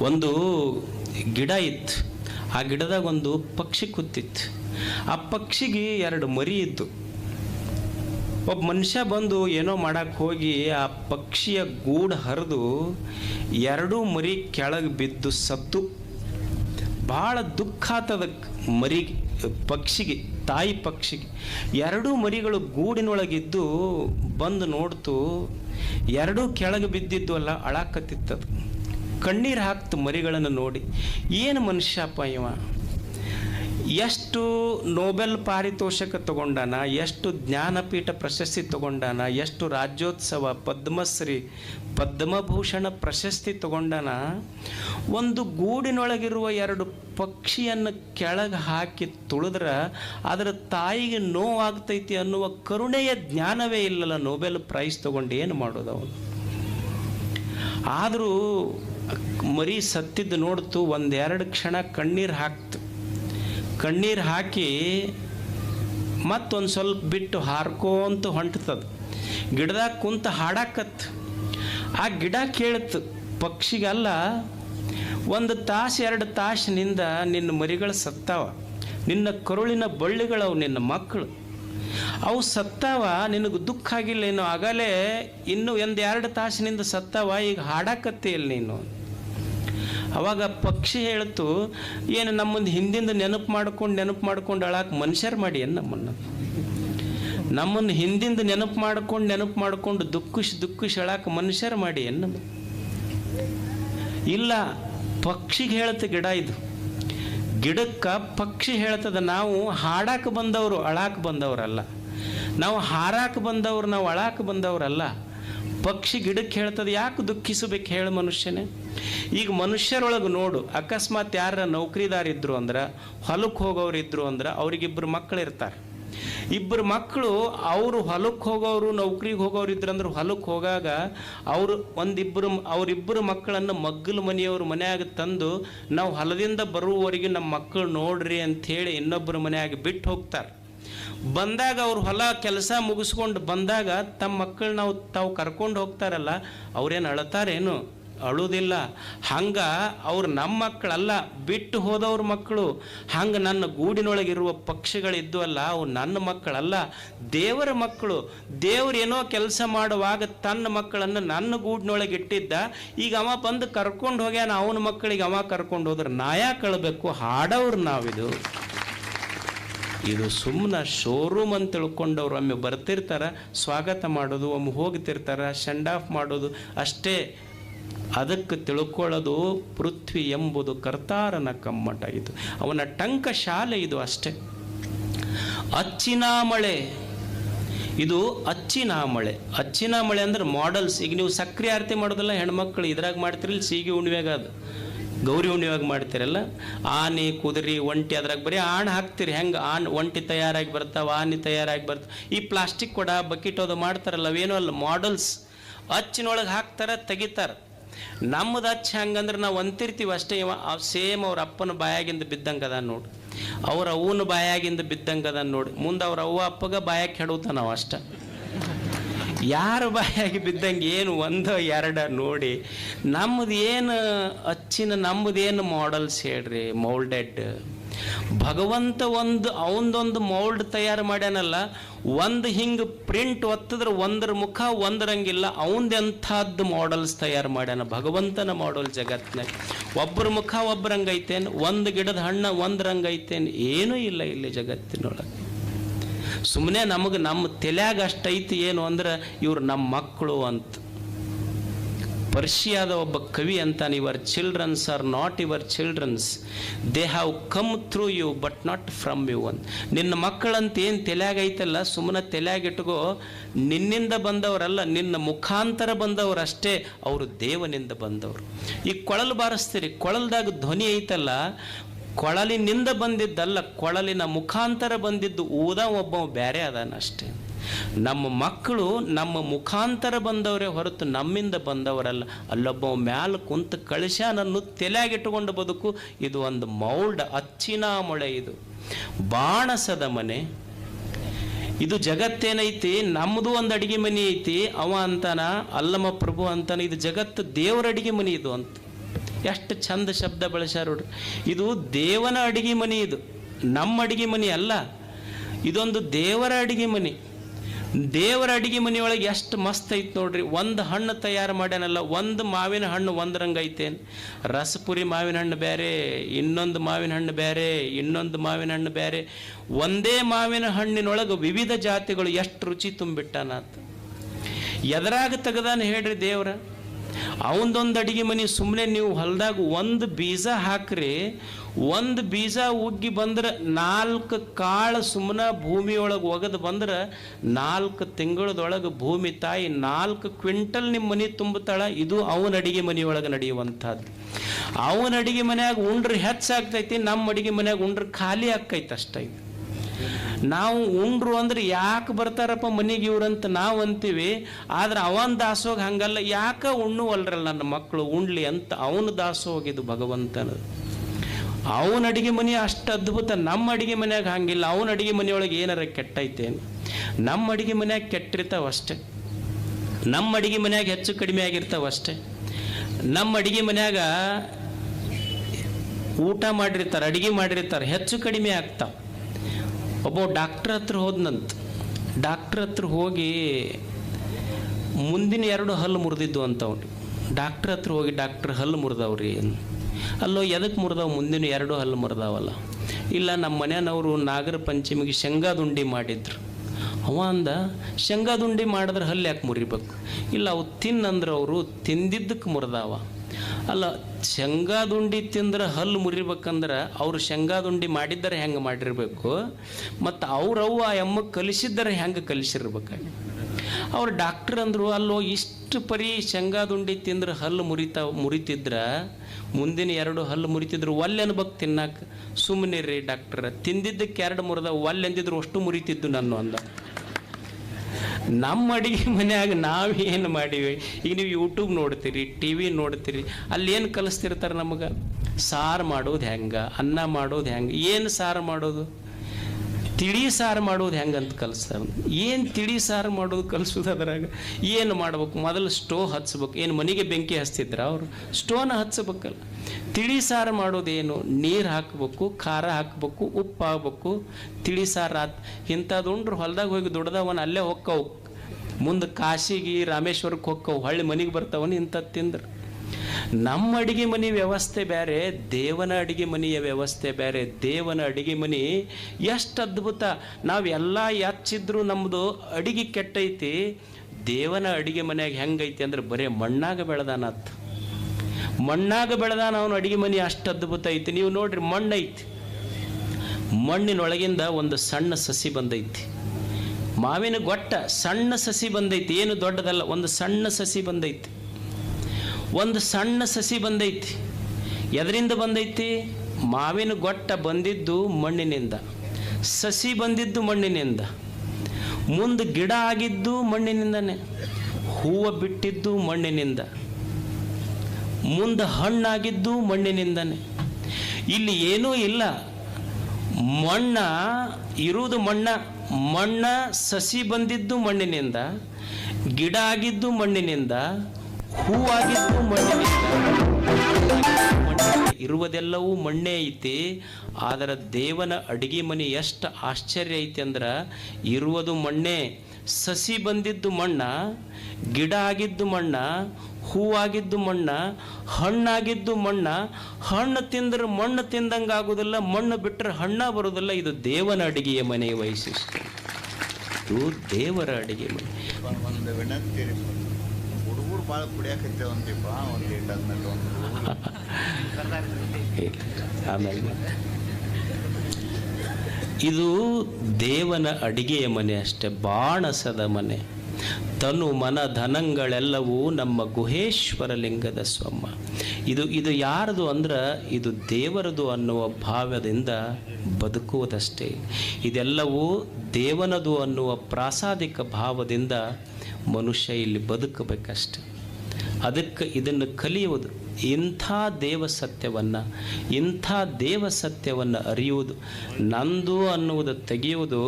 ಒಂದು ಗಿಡ ಇತ್ತು. ಆ ಗಿಡದಾಗ ಒಂದು ಪಕ್ಷಿ ಕೂತಿತ್ತು. ಆ ಪಕ್ಷಿಗೆ ಎರಡು ಮರಿ ಇತ್ತು ಒಬ್ಬ ಮನುಷ್ಯ ಬಂದು ಏನೋ ಮಾಡಕ್ಕೆ ಹೋಗಿ ಆ ಪಕ್ಷಿಯ ಗೂಡು ಹರಿದು ಎರಡೂ ಮರಿ ಕೆಳಗೆ ಬಿದ್ದು ಸತ್ತು. ಭಾಳ ದುಃಖ ಆತದ ಮರಿ, ಪಕ್ಷಿಗೆ, ತಾಯಿ ಪಕ್ಷಿಗೆ. ಎರಡೂ ಮರಿಗಳು ಗೂಡಿನೊಳಗಿದ್ದು ಬಂದು ನೋಡ್ತು. ಎರಡೂ ಕೆಳಗೆ ಬಿದ್ದಿದ್ದು ಅಲ್ಲ, ಅಳಾಕತ್ತಿತ್ತದು. ಕಣ್ಣೀರು ಹಾಕ್ತು ಮರಿಗಳನ್ನು ನೋಡಿ, ಏನು ಮನುಷ್ಯಪ್ಪ ಇವ? ಎಷ್ಟು ನೋಬೆಲ್ ಪಾರಿತೋಷಕ ತಗೊಂಡಾನ, ಎಷ್ಟು ಜ್ಞಾನಪೀಠ ಪ್ರಶಸ್ತಿ ತಗೊಂಡಾನ, ಎಷ್ಟು ರಾಜ್ಯೋತ್ಸವ ಪದ್ಮಶ್ರೀ, ಪದ್ಮಭೂಷಣ ಪ್ರಶಸ್ತಿ ತಗೊಂಡಾನ, ಒಂದು ಗೂಡಿನೊಳಗಿರುವ ಎರಡು ಪಕ್ಷಿಯನ್ನು ಕೆಳಗೆ ಹಾಕಿ ತುಳಿದ್ರೆ ಅದರ ತಾಯಿಗೆ ನೋವಾಗ್ತೈತಿ ಅನ್ನುವ ಕರುಣೆಯ ಜ್ಞಾನವೇ ಇಲ್ಲಲ್ಲ ನೋಬೆಲ್ ಪ್ರೈಸ್ ತಗೊಂಡು ಏನು ಮಾಡೋದು ಅವನು? ಆದರೂ ಮರಿ ಸತ್ತಿದ್ದು ನೋಡ್ತು, ಒಂದೆರಡು ಕ್ಷಣ ಕಣ್ಣೀರು ಹಾಕ್ತು. ಕಣ್ಣೀರು ಹಾಕಿ ಮತ್ತೊಂದು ಸ್ವಲ್ಪ ಬಿಟ್ಟು ಹಾರ್ಕೋಂತ ಹೊಂಟ್ತದ. ಗಿಡದಾಗ ಕುಂತ ಹಾಡಾಕತ್. ಆ ಗಿಡ ಕೇಳ್ತು, ಪಕ್ಷಿಗಲ್ಲ, ಒಂದು ತಾಸು ಎರಡು ತಾಸಿನಿಂದ ನಿನ್ನ ಮರಿಗಳು ಸತ್ತಾವ. ನಿನ್ನ ಕರುಳಿನ ಬಳ್ಳಿಗಳವು ನಿನ್ನ ಮಕ್ಕಳು ಅವು ಸತ್ತಾವ, ನಿನಗೆ ದುಃಖ ಆಗಿಲ್ಲ ಏನು, ಆಗಲೇ ಇನ್ನು ಒಂದು ಎರಡು ತಾಸಿನಿಂದ ಸತ್ತಾವ, ಈಗ ಹಾಡಾಕತ್ತೆ ಇಲ್ಲಿ ನೀನು ಅವಾಗ ಪಕ್ಷಿ ಹೇಳ್ತು, ಏನು ನಮ್ಮೊಂದು ಹಿಂದಿಂದ ನೆನಪು ಮಾಡ್ಕೊಂಡು ನೆನಪು ಮಾಡ್ಕೊಂಡು ಅಳಾಕ ಮನುಷ್ಯರು ಮಾಡಿ ಏನು ನಮ್ಮನ್ನು? ನಮ್ಮನ್ನು ಹಿಂದಿಂದ ನೆನಪು ಮಾಡ್ಕೊಂಡು ನೆನಪು ಮಾಡ್ಕೊಂಡು ದುಃಖಿಸಿ ದುಃಖಿಸಿ ಅಳಾಕ ಮನುಷ್ಯರು ಮಾಡಿ ಏನು ಇಲ್ಲ, ಪಕ್ಷಿಗೆ ಹೇಳ್ತ ಗಿಡ ಇದು. ಗಿಡಕ್ಕೆ ಪಕ್ಷಿ ಹೇಳ್ತದ ನಾವು ಹಾಡಾಕ ಬಂದವರು ಅಳಾಕ ಬಂದವರಲ್ಲ. ನಾವು ಹಾರಾಕ ಬಂದವ್ರು, ನಾವು ಅಳಾಕ ಬಂದವರಲ್ಲ. ಪಕ್ಷಿ ಗಿಡಕ್ಕೆ ಹೇಳ್ತದೆ ಯಾಕೆ ದುಃಖಿಸಬೇಕು ಹೇಳು ಮನುಷ್ಯನೇ? ಈಗ ಮನುಷ್ಯರೊಳಗೆ ನೋಡು, ಅಕಸ್ಮಾತ್ ಯಾರ ನೌಕರಿದಾರ ಇದ್ರು ಅಂದ್ರೆ ಹೊಲಕ್ಕೆ ಹೋಗೋರು ಇದ್ರು ಅಂದ್ರೆ ಅವ್ರಿಗಿಬ್ಬರು ಮಕ್ಕಳು ಇರ್ತಾರೆ. ಇಬ್ಬರು ಮಕ್ಕಳು ಅವರು ಹೊಲಕ್ಕೆ ಹೋಗೋರು, ನೌಕರಿಗೆ ಹೋಗೋರು ಇದ್ರಂದ್ರೆ ಹೊಲಕ್ಕೆ ಹೋಗಾಗ ಅವರು ಒಂದಿಬ್ಬರು ಅವರಿಬ್ಬರು ಮಕ್ಕಳನ್ನು ಮಗ್ಗಲು ಮನೆಯವ್ರ ಮನೆಯಾಗ ತಂದು, ನಾವು ಹೊಲದಿಂದ ಬರುವವರೆಗೆ ನಮ್ಮ ಮಕ್ಕಳು ನೋಡ್ರಿ ಅಂಥೇಳಿ ಇನ್ನೊಬ್ಬರ ಮನೆಯಾಗ ಬಿಟ್ಟು ಹೋಗ್ತಾರೆ. ಬಂದಾಗ ಅವ್ರು ಹೊಲ ಕೆಲಸ ಮುಗಿಸ್ಕೊಂಡು ಬಂದಾಗ ತಮ್ಮ ಮಕ್ಕಳು ನಾವು ತಾವು ಕರ್ಕೊಂಡು ಹೋಗ್ತಾರಲ್ಲ, ಅವ್ರೇನು ಅಳತಾರೇನು? ಅಳುವುದಿಲ್ಲ ಹಂಗ ಅವ್ರು ನಮ್ಮ ಮಕ್ಕಳಲ್ಲ, ಬಿಟ್ಟು ಹೋದವ್ರ ಮಕ್ಕಳು. ಹಂಗೆ ನನ್ನ ಗೂಡಿನೊಳಗಿರುವ ಪಕ್ಷಿಗಳಿದ್ದು ಅಲ್ಲ ಅವು ನನ್ನ ಮಕ್ಕಳಲ್ಲ, ದೇವರ ಮಕ್ಕಳು. ದೇವ್ರು ಏನೋ ಕೆಲಸ ಮಾಡುವಾಗ ತನ್ನ ಮಕ್ಕಳನ್ನು ನನ್ನ ಗೂಡಿನೊಳಗೆ ಇಟ್ಟಿದ್ದ ಈಗ ಅವ ಬಂದು ಕರ್ಕೊಂಡು ಹೋಗ್ಯಾನ, ಅವನ ಮಕ್ಕಳಿಗೆ ಅವ ಕರ್ಕೊಂಡು ಹೋದ್ರೆ ನಾಯ ಕಳಬೇಕು ಹಾಡೋರು ನಾವಿದು. ಇದು ಸುಮ್ಮನೆ ಶೋರೂಮ್ ಅಂತ ತಿಳ್ಕೊಂಡವ್ರು ಒಮ್ಮೆ ಬರ್ತಿರ್ತಾರೆ, ಸ್ವಾಗತ ಮಾಡೋದು, ಒಮ್ಮೆ ಹೋಗ್ತಿರ್ತಾರೆ ಶೆಂಡ್ ಆಫ್ ಮಾಡೋದು, ಅಷ್ಟೇ. ಅದಕ್ಕೆ ತಿಳ್ಕೊಳ್ಳೋದು ಪೃಥ್ವಿ ಎಂಬುದು ಕರ್ತಾರನ ಕಮ್ಮಟ ಇದು. ಅವನ ಟಂಕ ಶಾಲೆ ಇದು ಅಷ್ಟೇ. ಅಚ್ಚಿನ ಮಳೆ. ಇದು ಅಚ್ಚಿನ ಮಳೆ. ಅಚ್ಚಿನ ಮಳೆ ಅಂದ್ರೆ ಮಾಡಲ್ಸ್ ಈಗ ನೀವು ಸಕ್ರಿಯ ಆರತಿ ಮಾಡೋದಲ್ಲ, ಹೆಣ್ಮಕ್ಳು ಇದ್ರಾಗ ಮಾಡ್ತಿರಲ್ಲ, ಸೀಗೆ ಉಣ್ವೆಗ ಅದು. ಗೌರಿ ಹುಣ್ಣಿವಾಗ ಮಾಡ್ತಿರಲ್ಲ. ಆನೆ, ಕುದುರೆ, ಒಂಟಿ ಅದ್ರಾಗ ಬರೀ ಆಣ್ ಹಾಕ್ತಿರಿ. ಹೆಂಗೆ? ಆನ್ ಒಂಟಿ ತಯಾರಾಗಿ ಬರ್ತಾವ, ಆನೆ ತಯಾರಾಗಿ ಬರ್ತಾವ. ಈ ಪ್ಲಾಸ್ಟಿಕ್ ಕೊಡ, ಬಕೆಟ್ ಅದು ಮಾಡ್ತಾರಲ್ಲ, ಅವೇನೋ ಅಲ್ಲ ಮಾಡಲ್ಸ್ ಅಚ್ಚಿನೊಳಗೆ ಹಾಕ್ತಾರೆ, ತೆಗಿತಾರೆ. ನಮ್ಮದು ಅಚ್ಚ ಹಂಗಂದ್ರೆ ನಾವು ಅಂತಿರ್ತೀವಿ ಅಷ್ಟೇ ಇವ. ಸೇಮ್ ಅವ್ರ ಅಪ್ಪನ ಬಾಯಾಗಿಂದ ಬಿದ್ದಂಗೆ ಅದ ನೋಡಿ. ಅವ್ರ ಅವ್ವನ ಬಾಯಾಗಿಂದ ಬಿದ್ದಂಗೆ ಅದ ನೋಡಿ. ಮುಂದೆ ಅವ್ರ ಅವ್ವ ಅಪ್ಪಗ ಬಾಯಾಗಿ ಹೆಡುತ್ತ ನಾವು ಅಷ್ಟೇ. ಯಾರ ಬಾಯಾಗಿ ಬಿದ್ದಂಗೆ ಏನು ಒಂದು ಎರಡ ನೋಡಿ. ನಮ್ಮದು ಏನು ಅಚ್ಚಿನ, ನಮ್ಮದು ಏನು ಮಾಡೆಲ್ಸ್ ಹೇಳ್ರಿ ಮೌಲ್ಡೆಡ್ ಭಗವಂತ ಒಂದು, ಅವನದೊಂದು ಮೌಲ್ಡ್ ತಯಾರು ಮಾಡ್ಯಾನಲ್ಲ ಒಂದು ಹಿಂಗೆ ಪ್ರಿಂಟ್ ಒತ್ತಿದ್ರೆ ಒಂದರ ಮುಖ ಒಂದರಂಗಿಲ್ಲ ಅವಂದೆಂಥದ್ದು ಮಾಡೆಲ್ಸ್ ತಯಾರು ಮಾಡ್ಯಾನ. ಭಗವಂತನ ಮಾಡೆಲ್ ಜಗತ್ತಿನಾಗ ಒಬ್ಬರ ಮುಖ ಒಬ್ಬರಂಗೈತೇನು, ಒಂದು ಗಿಡದ ಹಣ್ಣ ಒಂದರಂಗೈತೇನು, ಏನೂ ಇಲ್ಲ ಇಲ್ಲಿ ಜಗತ್ತಿನೊಳಗೆ. ಸುಮ್ಮನೆ ನಮಗೆ ನಮ್ಮ ತಲೆಯಾಗ ಅಷ್ಟೈತಿ ಏನು ಅಂದ್ರೆ ಇವ್ರು ನಮ್ಮ ಮಕ್ಕಳು ಅಂತ. ಪರ್ಷಿಯಾದ ಒಬ್ಬ ಕವಿ ಅಂತಾನೆ your childrens are not your childrens they have come through you but not from you ಅಂತ. ನಿನ್ನ ಮಕ್ಕಳಂತ ಏನು ತೆಲೆಯಾಗೈತಲ್ಲ, ಸುಮ್ಮನೆ ತಲೆಯಾಗ ಇಟ್ಕೋ ನಿನ್ನಿಂದ ಬಂದವರಲ್ಲ, ನಿನ್ನ ಮುಖಾಂತರ ಬಂದವರಷ್ಟೇ ಅವರು ದೇವನಿಂದ ಬಂದವರು. ಈ ಕೊಳಲು ಬಾರಿಸ್ತೀರಿ, ಕೊಳಲ್ದಾಗ ಧ್ವನಿ ಐತಲ್ಲ, ಕೊಳಲಿನಿಂದ ಬಂದಿದ್ದಲ್ಲ, ಕೊಳಲಿನ ಮುಖಾಂತರ ಬಂದಿದ್ದು ಊದ ಒಬ್ಬ ಬ್ಯಾರೆ ಅದಾನ ಅಷ್ಟೇ. ನಮ್ಮ ಮಕ್ಕಳು ನಮ್ಮ ಮುಖಾಂತರ ಬಂದವರೇ ಹೊರತು ನಮ್ಮಿಂದ ಬಂದವರಲ್ಲ. ಅಲ್ಲೊಬ್ಬ ಮ್ಯಾಲ ಕುಂತ ಕಳಶನನ್ನು ತಲೆಯಾಗಿಟ್ಟುಕೊಂಡು ಬದುಕು, ಇದು ಒಂದು ಮೌಲ್ಡ್ ಅಚ್ಚಿನ ಮೊಳೆ ಇದು. ಬಾಣಸದ ಮನೆ, ಇದು ಜಗತ್ತೇನೈತಿ? ನಮ್ಮದು ಒಂದು ಅಡಿಗೆ ಮನೆ ಐತಿ, ಅವ ಅಂತಾನ ಅಲ್ಲಮ ಪ್ರಭು ಅಂತಾನ, ಇದು ಜಗತ್ತು ದೇವರ ಅಡಿಗೆ ಮನೆ ಇದು ಅಂತ. ಎಷ್ಟು ಚಂದ ಶಬ್ದ ಬಳಸ್ಯಾರ ಇದು ದೇವನ ಅಡಿಗೆ ಮನೆ ಇದು. ನಮ್ಮ ಅಡಿಗೆ ಮನೆ ಅಲ್ಲ, ಇದೊಂದು ದೇವರ ಅಡಿಗೆ ಮನೆ. ದೇವರ ಅಡಿಗೆ ಮನೆಯೊಳಗೆ ಎಷ್ಟು ಮಸ್ತ್ ಐತೆ ನೋಡ್ರಿ. ಒಂದು ಹಣ್ಣು ತಯಾರು ಮಾಡ್ಯಾನಲ್ಲ, ಒಂದು ಮಾವಿನ ಹಣ್ಣು ಒಂದು ರಂಗ ಐತೇನು ರಸಪುರಿ ಮಾವಿನ ಹಣ್ಣು ಬೇರೆ ಇನ್ನೊಂದು ಮಾವಿನ ಹಣ್ಣು ಬೇರೆ ಇನ್ನೊಂದು ಮಾವಿನ ಹಣ್ಣು ಬೇರೆ ಒಂದೇ ಮಾವಿನ ಹಣ್ಣಿನೊಳಗೆ ವಿವಿಧ ಜಾತಿಗಳು ಎಷ್ಟು ರುಚಿ ತುಂಬಿಟ್ಟಾನ ಎದರಾಗ ತೆಗದಾನ ಹೇಳ್ರಿ ದೇವ್ರ? ಅವನದೊಂದು ಅಡಿಗೆ ಮನೆ ಸುಮ್ಮನೆ ನೀವು ಹೊಲದಾಗ ಒಂದು ಬೀಜ ಹಾಕ್ರಿ, ಒಂದು ಬೀಜ ಉಗ್ಗಿ ಬಂದ್ರೆ ನಾಲ್ಕು ಕಾಳು ಸುಮ್ಮನೆ ಭೂಮಿಯೊಳಗೆ ಒಗೆದು ಬಂದ್ರೆ ನಾಲ್ಕು ತಿಂಗಳದೊಳಗೆ ಭೂಮಿ ತಾಯಿ ನಾಲ್ಕು ಕ್ವಿಂಟಲ್ ನಿಮ್ಮ ಮನೆ ತುಂಬುತ್ತಾಳ, ಇದು ಅವನ ಅಡಿಗೆ ಮನೆಯೊಳಗೆ ನಡೆಯುವಂಥದ್ದು ಅವನ ಅಡಿಗೆ ಮನೆಯಾಗ ಉಂಡ್ರೆ ಹೆಚ್ಚಾಗ್ತೈತಿ, ನಮ್ಮ ಅಡಿಗೆ ಮನೆಯಾಗ ಉಂಡ್ರೆ ಖಾಲಿ ಅಷ್ಟೇ ಇದು. ನಾವು ಉಂಡ್ರು ಅಂದ್ರೆ ಯಾಕೆ ಬರ್ತಾರಪ್ಪ ಮನೆಗೆ ಇವ್ರಂತ ನಾವು ಅಂತೀವಿ. ಆದ್ರೆ ಅವನ್ ದಾಸೋಗ ಹಂಗಲ್ಲ. ಯಾಕೆ ಉಣ್ಣುವಲ್ರಲ್ಲ ನನ್ನ ಮಕ್ಕಳು ಉಣ್ಲಿ ಅಂತ ಅವನ ದಾಸೋಗ ಇದು ಭಗವಂತನ. ಅವನ ಅಡಿಗೆ ಮನೆ ಅಷ್ಟು ಅದ್ಭುತ. ನಮ್ಮ ಅಡಿಗೆ ಮನೆಯಾಗ ಹಂಗಿಲ್ಲ. ಅವನ ಅಡಿಗೆ ಮನೆಯೊಳಗೆ ಏನಾರ ಕೆಟ್ಟೈತೇನು? ನಮ್ಮ ಅಡಿಗೆ ಮನೆಯಾಗ ಕೆಟ್ಟಿರ್ತಾವ ಅಷ್ಟೇ. ನಮ್ಮ ಅಡಿಗೆ ಮನೆಯಾಗ ಹೆಚ್ಚು ಕಡಿಮೆ ಆಗಿರ್ತಾವ ಅಷ್ಟೇ. ನಮ್ಮ ಅಡಿಗೆ ಮನೆಯಾಗ ಊಟ ಮಾಡಿರ್ತಾರೆ, ಅಡಿಗೆ ಮಾಡಿರ್ತಾರೆ, ಹೆಚ್ಚು ಕಡಿಮೆ ಆಗ್ತಾವ. ಒಬ್ಬ ಡಾಕ್ಟ್ರ್ ಹತ್ರ ಹೋದ್ನಂತ. ಡಾಕ್ಟ್ರ್ ಹತ್ರ ಹೋಗಿ ಮುಂದಿನ ಎರಡು ಹಲ್ಲು ಮುರಿದಿದ್ದು ಅಂತವ್ರಿ ಡಾಕ್ಟ್ರ್ ಹತ್ರ ಹೋಗಿ ಡಾಕ್ಟ್ರ್ ಹಲ್ಲು ಮುರಿದವ್ರಿ ಅಲ್ಲೋ ಎದಕ್ಕೆ ಮುರಿದವು ಮುಂದಿನ ಎರಡು ಹಲ್ಲು ಮುರಿದಾವಲ್ಲ? ಇಲ್ಲ ನಮ್ಮ ಮನೆಯವರು ನಾಗರ ಪಂಚಮಿಗೆ ಶೇಂಗಾದುಂಡಿ ಮಾಡಿದ್ರು. ಅವ ಅಂದ, ಶೇಂಗಾದುಂಡಿ ಮಾಡಿದ್ರೆ ಹಲ್ಲು ಯಾಕೆ ಮುರಿಬೇಕು? ಇಲ್ಲ, ಅವು ತಿನ್ನಂದ್ರೆ ಅವರು ತಿಂದಿದ್ದಕ್ಕೆ ಮುರಿದಾವ. ಅಲ್ಲ, ಶೇಂಗಾದುಂಡಿ ತಿಂದ್ರೆ ಹಲ್ಲು ಮುರಿಬೇಕಂದ್ರೆ ಅವ್ರು ಶೇಂಗಾದುಂಡಿ ಮಾಡಿದ್ದಾರೆ ಹೆಂಗೆ ಮಾಡಿರಬೇಕು? ಮತ್ತು ಅವ್ರವ್ವ ಆ ಎಮ್ಮ ಕಲಿಸಿದ್ದಾರೆ ಹೆಂಗೆ ಕಲಿಸಿರ್ಬೇಕಾಗಿ ಅವ್ರು ಡಾಕ್ಟ್ರ್ ಅಂದರು, ಅಲ್ಲೋ, ಇಷ್ಟು ಪರಿ ಶೇಂಗಾದುಂಡಿ ತಿಂದ್ರೆ ಹಲ್ಲು ಮುರಿತಾ, ಮುರಿತಿದ್ರೆ? ಮುಂದಿನ ಎರಡು ಹಲ್ಲು ಮುರಿತಿದ್ರು, ಒಲ್ಲೆ ಅನ್ಬೇಕು ತಿನ್ನಕ್ಕೆ ಸುಮ್ಮನೆ ರೀ ಡಾಕ್ಟ್ರ, ತಿಂದಿದ್ದಕ್ಕೆ ಎರಡು ಮುರಿದ ಒಲ್ಲೆಂದಿದ್ರು ಅಷ್ಟು ಮುರಿತಿದ್ದು ನಾನು ಅಂದ. ನಮ್ಮ ಅಡಿಗೆ ಮನೆಯಾಗ ನಾವೇನು ಮಾಡೀವಿ? ಈಗ ನೀವು ಯೂಟ್ಯೂಬ್ ನೋಡ್ತೀರಿ ಟಿ ವಿ ನೋಡ್ತೀರಿ ಏನು ಕಲಿಸ್ತಿರ್ತಾರೆ ನಮಗೆ? ಸಾರು ಮಾಡೋದು ಹೆಂಗೆ? ಅನ್ನ ಮಾಡೋದು ಹೆಂಗೆ? ಏನು ಸಾರು ಮಾಡೋದು? ತಿಳಿ ಸಾರು ಮಾಡೋದು ಹೆಂಗಂತ ಕಲಿಸ್ತಾರ. ಏನು ತಿಳಿ ಸಾರು ಮಾಡೋದು ಕಲಿಸೋದು ಅದ್ರಾಗ? ಏನು ಮಾಡ್ಬೇಕು? ಮೊದಲು ಸ್ಟೋ ಹಚ್ಬೇಕು. ಏನು ಮನೆಗೆ ಬೆಂಕಿ ಹಚ್ತಿದ್ರ ಅವರು? ಸ್ಟೋನ ಹಚ್ಚಬೇಕಲ್ಲ ತಿಳಿ ಸಾರು ಮಾಡೋದೇನು? ನೀರು ಹಾಕಬೇಕು, ಖಾರ ಹಾಕಬೇಕು ಉಪ್ಪು ಹಾಕ್ಬೇಕು ತಿಳಿ ಸಾರು ಆತ್. ಇಂಥದ್ದು ಉಂಡ್ರು ಹೊಲ್ದಾಗ ಹೋಗಿ ದುಡ್ದವನ ಅಲ್ಲೇ ಹೊಕ್ಕವು. ಮುಂದೆ ಕಾಶಿಗೆ ರಾಮೇಶ್ವರಕ್ಕೆ ಹೊಕ್ಕವು. ಹಳ್ಳಿ ಮನೆಗೆ ಬರ್ತಾವನು ಇಂಥದ್ದು ತಿಂದ್ರೆ. ನಮ್ಮ ಅಡಿಗೆ ಮನೆ ವ್ಯವಸ್ಥೆ ಬೇರೆ, ದೇವನ ಅಡಿಗೆ ಮನೆಯ ವ್ಯವಸ್ಥೆ ಬೇರೆ, ದೇವನ ಅಡಿಗೆ ಮನೆ ಎಷ್ಟು ಅದ್ಭುತ. ನಾವೆಲ್ಲ ಎಚ್ಚಿದ್ರು ನಮ್ಮದು ಅಡಿಗೆ ಕೆಟ್ಟೈತಿ. ದೇವನ ಅಡಿಗೆ ಮನೆಯಾಗ ಹೆಂಗೈತಿ ಅಂದ್ರೆ ಬರೇ ಮಣ್ಣಾಗ ಬೆಳೆದಾನತ್. ಮಣ್ಣಾಗ ಬೆಳೆದಾನ ಅವನು ಅಡಿಗೆ ಮನೆ ಅಷ್ಟು ಅದ್ಭುತ ಐತಿ. ನೀವು ನೋಡ್ರಿ ಮಣ್ಣೈತಿ. ಮಣ್ಣಿನೊಳಗಿಂದ ಒಂದು ಸಣ್ಣ ಸಸಿ ಬಂದೈತಿ. ಮಾವಿನ ಗೊಟ್ಟ ಸಣ್ಣ ಸಸಿ ಬಂದೈತಿ. ಏನು ದೊಡ್ಡದಲ್ಲ, ಒಂದು ಸಣ್ಣ ಸಸಿ ಬಂದೈತಿ. ಒಂದು ಸಣ್ಣ ಸಸಿ ಬಂದೈತಿ. ಎದರಿಂದ ಬಂದೈತಿ? ಮಾವಿನ ಗೊಟ್ಟ ಬಂದಿದ್ದು ಮಣ್ಣಿನಿಂದ. ಸಸಿ ಬಂದಿದ್ದು ಮಣ್ಣಿನಿಂದ. ಮುಂದೆ ಗಿಡ ಆಗಿದ್ದು ಮಣ್ಣಿನಿಂದನೇ. ಹೂವು ಬಿಟ್ಟಿದ್ದು ಮಣ್ಣಿನಿಂದ. ಮುಂದೆ ಹಣ್ಣಾಗಿದ್ದು ಮಣ್ಣಿನಿಂದನೇ. ಇಲ್ಲಿ ಏನೂ ಇಲ್ಲ. ಮಣ್ಣ ಇರುವುದು ಮಣ್ಣ. ಮಣ್ಣ ಸಸಿ ಬಂದಿದ್ದು ಮಣ್ಣಿನಿಂದ. ಗಿಡ ಆಗಿದ್ದು ಮಣ್ಣಿನಿಂದ. ಹೂವಾಗಿದ್ದು ಮಣ್ಣಿನಿಂದ. ಇರುವುದೆಲ್ಲವೂ ಮಣ್ಣೇ ಐತಿ. ಆದರೆ ದೇವನ ಅಡಿಗೆ ಮನೆ ಎಷ್ಟು ಆಶ್ಚರ್ಯ ಐತಿ ಅಂದ್ರೆ, ಇರುವುದು ಮಣ್ಣೆ. ಸಸಿ ಬಂದಿದ್ದು ಮಣ್ಣ, ಗಿಡ ಆಗಿದ್ದು ಮಣ್ಣ, ಹೂವಾಗಿದ್ದು ಮಣ್ಣ, ಹಣ್ಣಾಗಿದ್ದು ಮಣ್ಣ. ಹಣ್ಣು ತಿಂದ್ರೆ ಮಣ್ಣು ತಿಂದಂಗೆ ಆಗೋದಿಲ್ಲ, ಮಣ್ಣು ಬಿಟ್ಟರೆ ಹಣ್ಣ ಬರುವುದಿಲ್ಲ ಇದು ದೇವನ ಅಡಿಗೆಯ ಮನೆಯ ವೈಶಿಷ್ಟ್ಯ. ಇದು ದೇವರ ಅಡಿಗೆ ಮನೆ. ಆಮೇಲೆ ಇದು ದೇವನ ಅಡಿಗೆಯ ಮನೆ ಅಷ್ಟೆ, ಬಾಣಸದ ಮನೆ. ತನು ಮನ ಧನಗಳೆಲ್ಲವೂ ನಮ್ಮ ಗುಹೇಶ್ವರ ಲಿಂಗದ ಸ್ವಮ್ಮ. ಇದು ಇದು ಯಾರದು ಅಂದ್ರೆ, ಇದು ದೇವರದು ಅನ್ನುವ ಭಾವದಿಂದ ಬದುಕುವುದಷ್ಟೇ. ಇದೆಲ್ಲವೂ ದೇವನದು ಅನ್ನುವ ಪ್ರಾಸಾದಿಕ ಭಾವದಿಂದ ಮನುಷ್ಯ ಇಲ್ಲಿ ಬದುಕಬೇಕಷ್ಟೆ. ಅದಕ್ಕೆ ಇದನ್ನು ಕಲಿಯುವುದು. ಇಂಥ ದೇವ ಸತ್ಯವನ್ನು, ಇಂಥ ದೇವ ಸತ್ಯವನ್ನು ಅರಿಯುವುದು. ನಂದು ಅನ್ನುವುದು ತೆಗೆಯುವುದು,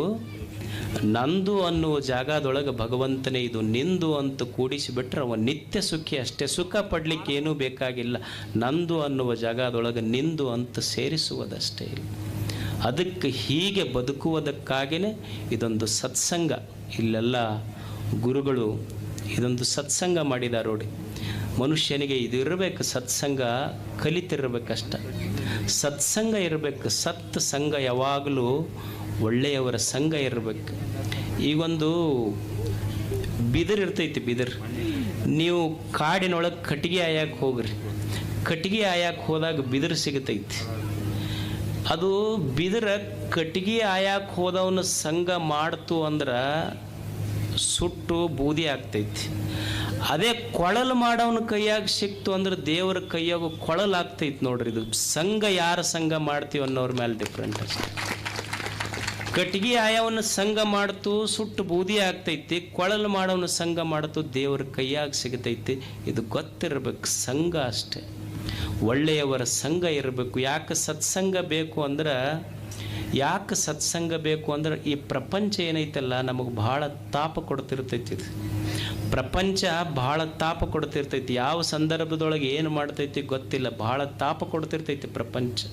ನಂದು ಅನ್ನುವ ಜಾಗದೊಳಗೆ ಭಗವಂತನೇ ಇದು. ನಿಂದು ಅಂತ ಕೂಡಿಸಿಬಿಟ್ರೆ ಅವ ನಿತ್ಯ ಸುಖಿ ಅಷ್ಟೇ. ಸುಖ ಪಡಲಿಕ್ಕೆ ಏನೂ ಬೇಕಾಗಿಲ್ಲ. ನಂದು ಅನ್ನುವ ಜಾಗದೊಳಗೆ ನಿಂದು ಅಂತ ಸೇರಿಸುವುದಷ್ಟೇ ಅದಕ್ಕೆ ಹೀಗೆ ಬದುಕುವುದಕ್ಕಾಗಿಯೇ ಇದೊಂದು ಸತ್ಸಂಗ. ಇಲ್ಲೆಲ್ಲ ಗುರುಗಳು ಇದೊಂದು ಸತ್ಸಂಗ ಮಾಡಿದಾರೋಡಿ ಮನುಷ್ಯನಿಗೆ ಇದು ಇರಬೇಕು, ಸತ್ಸಂಗ ಕಲಿತಿರ್ಬೇಕಷ್ಟ. ಸತ್ಸಂಗ ಇರಬೇಕು, ಸತ್ ಸಂಘ ಯಾವಾಗಲೂ ಒಳ್ಳೆಯವರ ಸಂಘ ಇರಬೇಕು. ಈಗೊಂದು ಬಿದಿರು ಇರ್ತೈತಿ ಬಿದಿರು. ನೀವು ಕಾಡಿನೊಳಗೆ ಕಟ್ಟಿಗೆ ಆಯಾಕೆ ಹೋಗ್ರಿ. ಕಟ್ಟಿಗೆ ಆಯಾಕೆ ಹೋದಾಗ ಬಿದಿರು ಸಿಗತೈತಿ. ಅದು ಬಿದಿರ ಕಟ್ಟಿಗೆ ಆಯಾಕೆ ಹೋದವನ ಸಂಘ ಮಾಡ್ತು ಅಂದ್ರೆ ಸುಟ್ಟು ಬೂದಿ ಆಗ್ತೈತಿ. ಅದೇ ಕೊಳಲು ಮಾಡೋವನ ಕೈಯಾಗ ಸಿಕ್ತು ಅಂದ್ರೆ ದೇವರ ಕೈಯಾಗ ಕೊಳಲು ಆಗ್ತೈತೆ ನೋಡ್ರಿ ಇದು. ಸಂಘ ಯಾರ ಸಂಘ ಮಾಡ್ತೀವಿ ಅನ್ನೋರ ಮೇಲೆ ಡಿಫ್ರೆಂಟ್ ಅಷ್ಟೇ. ಕಟ್ಟಿಗೆ ಆಯವನ್ನ ಸಂಘ ಮಾಡ್ತು, ಸುಟ್ಟು ಬೂದಿ ಆಗ್ತೈತಿ, ಕೊಳಲು ಮಾಡೋವನ ಸಂಘ ಮಾಡ್ತು, ದೇವರ ಕೈಯಾಗ ಸಿಗತೈತಿ. ಇದು ಗೊತ್ತಿರ್ಬೇಕು, ಸಂಘ ಅಷ್ಟೆ. ಒಳ್ಳೆಯವರ ಸಂಘ ಇರಬೇಕು. ಯಾಕೆ ಸತ್ಸಂಗ ಬೇಕು ಅಂದ್ರೆ, ಯಾಕೆ ಸತ್ಸಂಗ ಬೇಕು ಅಂದ್ರೆ ಈ ಪ್ರಪಂಚ ಏನೈತಲ್ಲ, ನಮಗೆ ಬಹಳ ತಾಪ ಕೊಡ್ತಿರ್ತೈತಿ ಇದು. ಪ್ರಪಂಚ ಬಹಳ ತಾಪ ಕೊಡ್ತಿರ್ತೈತಿ. ಯಾವ ಸಂದರ್ಭದೊಳಗೆ ಏನು ಮಾಡ್ತೈತಿ ಗೊತ್ತಿಲ್ಲ. ಬಹಳ ತಾಪ ಕೊಡ್ತಿರ್ತೈತಿ ಪ್ರಪಂಚ.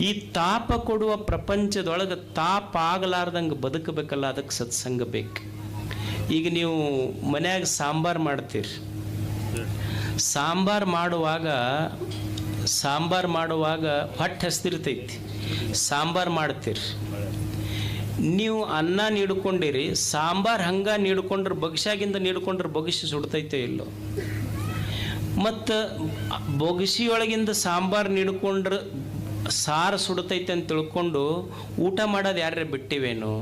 ಈ ತಾಪ ಕೊಡುವ ಪ್ರಪಂಚದೊಳಗೆ ತಾಪ ಆಗಲಾರ್ದಂಗೆ ಬದುಕಬೇಕಲ್ಲ, ಅದಕ್ಕೆ ಸತ್ಸಂಗ ಬೇಕು. ಈಗ ನೀವು ಮನ್ಯಾಗ ಸಾಂಬಾರು ಮಾಡ್ತೀರಿ. ಸಾಂಬಾರು ಮಾಡುವಾಗ ಸಾಂಬಾರು ಮಾಡುವಾಗ ಹೊಟ್ಟೆ ಹಸ್ತಿರ್ತೈತಿ ಸಾಂಬಾರು ಮಾಡ್ತೀರಿ. ನೀವು ಅನ್ನ ನೀಡ್ಕೊಂಡಿರಿ, ಸಾಂಬಾರು ಹಂಗ ನೀಡ್ಕೊಂಡ್ರೆ ಬಗ್ಸಾಗಿಂದ ನೀಡ್ಕೊಂಡ್ರೆ ಬಗಸಿ ಸುಡ್ತೈತೆ ಇಲ್ಲೋ? ಮತ್ತು ಬೊಗಸಿಯೊಳಗಿಂದ ಸಾಂಬಾರು ನೀಡ್ಕೊಂಡ್ರೆ ಸಾರು ಸುಡ್ತೈತೆ ಅಂತ ತಿಳ್ಕೊಂಡು ಊಟ ಮಾಡೋದು ಯಾರೇ ಬಿಟ್ಟಿವೇನು?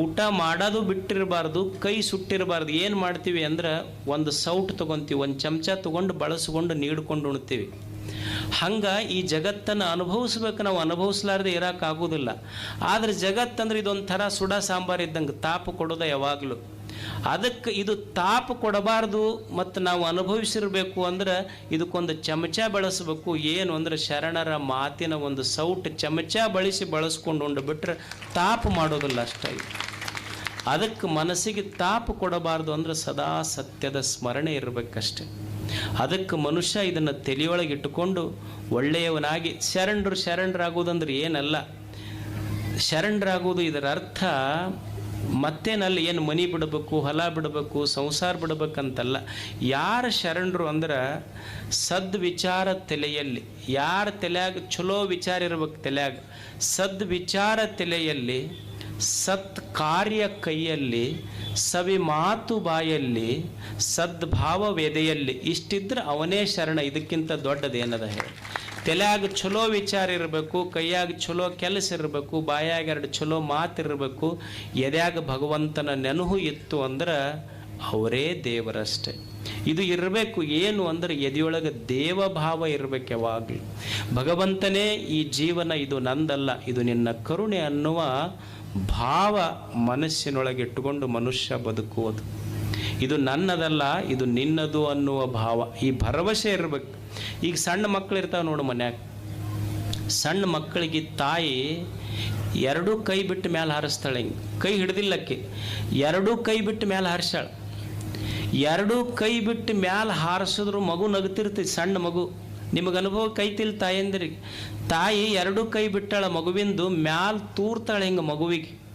ಊಟ ಮಾಡೋದು ಬಿಟ್ಟಿರಬಾರ್ದು, ಕೈ ಸುಟ್ಟಿರಬಾರ್ದು, ಏನು ಮಾಡ್ತೀವಿ ಅಂದ್ರೆ ಒಂದು ಸೌಟ್ ತೊಗೊತೀವಿ, ಒಂದು ಚಮಚ ತೊಗೊಂಡು ಬಳಸ್ಕೊಂಡು ನೀಡ್ಕೊಂಡು ಉಣ್ತೀವಿ. ಹಂಗೆ ಈ ಜಗತ್ತನ್ನು ಅನುಭವಿಸ್ಬೇಕು ನಾವು ಅನುಭವಿಸ್ಲಾರ್ದೆ ಇರೋಕ್ಕಾಗೋದಿಲ್ಲ ಆದರೆ ಜಗತ್ತಂದ್ರೆ ಇದೊಂಥರ ಸುಡ ಸಾಂಬಾರು ಇದ್ದಂಗೆ ತಾಪು ಕೊಡೋದು ಯಾವಾಗಲೂ. ಅದಕ್ಕೆ ಇದು ತಾಪು ಕೊಡಬಾರ್ದು ಮತ್ತು ನಾವು ಅನುಭವಿಸಿರಬೇಕು ಅಂದ್ರೆ ಇದಕ್ಕೊಂದು ಚಮಚ ಬಳಸಬೇಕು. ಏನು ಅಂದ್ರೆ ಶರಣರ ಮಾತಿನ ಒಂದು ಸೌಟ್ ಚಮಚ ಬಳಸಿ ಬಳಸ್ಕೊಂಡು ಉಂಡು ಬಿಟ್ರೆ ತಾಪು ಮಾಡೋದಿಲ್ಲ ಅಷ್ಟೇ. ಅದಕ್ಕೆ ಮನಸ್ಸಿಗೆ ತಾಪು ಕೊಡಬಾರ್ದು ಅಂದ್ರೆ ಸದಾ ಸತ್ಯದ ಸ್ಮರಣೆ ಇರಬೇಕಷ್ಟೆ. ಅದಕ್ಕೆ ಮನುಷ್ಯ ಇದನ್ನು ತಲೆಯೊಳಗೆ ಇಟ್ಟುಕೊಂಡು ಒಳ್ಳೆಯವನಾಗಿ ಶರಣರು ಶರಣರಾಗುವುದಂದ್ರೆ ಏನಲ್ಲ. ಶರಣರಾಗುವುದು ಇದರ ಅರ್ಥ ಮತ್ತೇನಲ್ಲಿ, ಏನು ಮನಿ ಬಿಡಬೇಕು, ಹೊಲ ಬಿಡಬೇಕು, ಸಂಸಾರ ಬಿಡಬೇಕಂತಲ್ಲ. ಯಾರು ಶರಣರು ಅಂದ್ರೆ ಸದ್ ವಿಚಾರ ತಲೆಯಲ್ಲಿ, ಯಾರ ತಲೆಯಾಗ ಚಲೋ ವಿಚಾರ ಇರ್ಬೇಕು ತಲೆಯಾಗ ಸದ್ ವಿಚಾರ ತಲೆಯಲ್ಲಿ ಸತ್ ಕಾರ್ಯ ಕೈಯಲ್ಲಿ ಸವಿ ಮಾತು ಬಾಯಲ್ಲಿ ಸದ್ಭಾವ ವೆದೆಯಲ್ಲಿ ಇಷ್ಟಿದ್ರೆ ಅವನೇ ಶರಣ. ಇದಕ್ಕಿಂತ ದೊಡ್ಡದೇನದ ಹೇಳಿ? ತಲೆಯಾಗ ಚಲೋ ವಿಚಾರ ಇರಬೇಕು, ಕೈಯಾಗ ಚಲೋ ಕೆಲಸ ಇರಬೇಕು, ಬಾಯಾಗ ಎರಡು ಚಲೋ ಮಾತಿರಬೇಕು, ಎದೆಯಾಗ ಭಗವಂತನ ನೆನಹು ಇತ್ತು ಅಂದ್ರೆ ಅವರೇ ದೇವರಷ್ಟೇ. ಇದು ಇರಬೇಕು ಏನು ಅಂದ್ರೆ ಎದೆಯೊಳಗೆ ದೇವಭಾವ ಇರಬೇಕು ಯಾವಾಗಲೂ. ಭಗವಂತನೇ ಈ ಜೀವನ ಇದು ನಂದಲ್ಲ, ಇದು ನಿನ್ನ ಕರುಣೆ ಅನ್ನುವ ಭಾವ ಮನಸ್ಸಿನೊಳಗೆ ಇಟ್ಟುಕೊಂಡು ಮನುಷ್ಯ ಬದುಕುವುದು. ಇದು ನನ್ನದಲ್ಲ, ಇದು ನಿನ್ನದು ಅನ್ನುವ ಭಾವ. ಈ ಭರವಸೆ ಇರಬೇಕು. ಈಗ ಸಣ್ಣ ಮಕ್ಕಳು ಇರ್ತಾವೆ ನೋಡು ಮನ್ಯಾಗ. ಸಣ್ಣ ಮಕ್ಕಳಿಗೆ ತಾಯಿ ಎರಡೂ ಕೈ ಬಿಟ್ಟು ಮೇಲೆ ಹಾರಿಸ್ತಾಳೆ ಹಿಂಗೆ. ಕೈ ಹಿಡ್ದಿಲ್ಲಕ್ಕೆ. ಎರಡೂ ಕೈ ಬಿಟ್ಟು ಮೇಲೆ ಹಾರಿಸ್ತಾಳೆ. ಎರಡೂ ಕೈ ಬಿಟ್ಟು ಮ್ಯಾಲ ಹಾರಿಸಿದ್ರು ಮಗು ನಗುತ್ತಿರ್ತೈತಿ, ಸಣ್ಣ ಮಗು. ನಿಮಗೆ ಅನುಭವ ಕೈತಿಲ್ ತಾಯಂದಿರಿಗೆ ತಾಯಿ ಎರಡು ಕೈ ಬಿಟ್ಟಾಳ ಮಗುವಿಂದು ಮ್ಯಾಲ್ ತೂರ್ತಾಳೆ ಹಿಂಗೆ ಮಗುವಿಗೆ.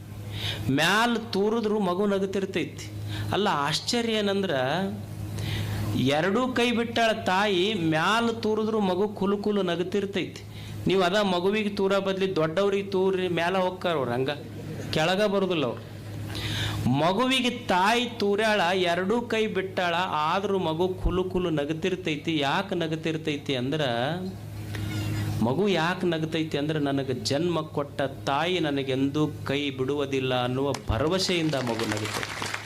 ಮ್ಯಾಲ್ ತೂರಿದ್ರು ಮಗು ನಗುತ್ತಿರ್ತೈತಿ. ಅಲ್ಲ ಆಶ್ಚರ್ಯ ಏನಂದ್ರೆ, ಎರಡೂ ಕೈ ಬಿಟ್ಟಾಳ ತಾಯಿ ಮ್ಯಾಲ್ ತೂರಿದ್ರು ಮಗು ಕುಲು ಕುಲು ನಗುತ್ತಿರ್ತೈತಿ. ನೀವು ಅದ ಮಗುವಿಗೆ ತೂರ ಬದಲಿ ದೊಡ್ಡವ್ರಿಗೆ ತೂರಿ ಮ್ಯಾಲ ಹೋಗ್ತಾರ ಅವ್ರು ಹಂಗ. ಕೆಳಗ ಬರೋದಿಲ್ಲ ಅವ್ರು. ಮಗುವಿಗೆ ತಾಯಿ ತೂರ್ಯಾಳ ಎರಡೂ ಕೈ ಬಿಟ್ಟಾಳ, ಆದರೂ ಮಗು ಕುಲು ಕುಲು ನಗತಿರ್ತೈತಿ. ಯಾಕೆ ನಗತಿರ್ತೈತಿ ಅಂದ್ರೆ, ಮಗು ಯಾಕೆ ನಗತೈತಿ ಅಂದ್ರೆ, ನನಗೆ ಜನ್ಮ ಕೊಟ್ಟ ತಾಯಿ ನನಗೆಂದೂ ಕೈ ಬಿಡುವುದಿಲ್ಲ ಅನ್ನುವ ಭರವಸೆಯಿಂದ ಮಗು ನಗುತ್ತೈತಿ